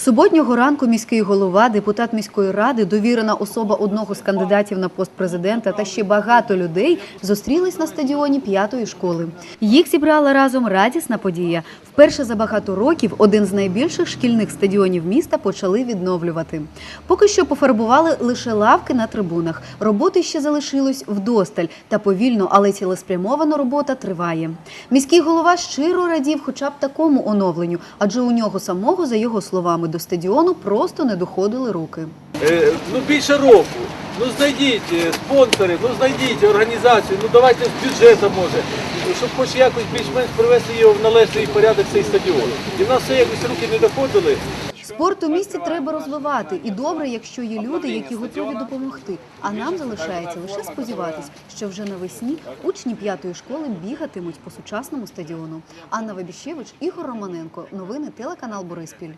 Суботнього ранку міський голова, депутат міської ради, довірена особа одного з кандидатів на пост президента та ще багато людей зустрілись на стадіоні п'ятої школи. Їх зібрала разом радісна подія. Вперше за багато років один з найбільших шкільних стадіонів міста почали відновлювати. Поки що пофарбували лише лавки на трибунах. Роботи ще залишилось вдосталь, та повільно, але цілеспрямовано робота триває. Міський голова щиро радів хоча б такому оновленню, адже у нього самого, за його словами, до стадіону просто не доходили руки. Е, ну більше року. Ну знайдіть е, спонсори, ну знайдіть організацію, ну давайте з бюджету може, щоб хоч якось більш-менш привести його в належний порядок цей стадіон. І в нас все якось руки не доходили. Спорт у місті треба розвивати, і добре, якщо є люди, які готові допомогти. А нам залишається лише сподіватись, що вже навесні учні п'ятої школи бігатимуть по сучасному стадіону. Анна Вабіщевич, Ігор Романенко. Новини телеканал Бориспіль.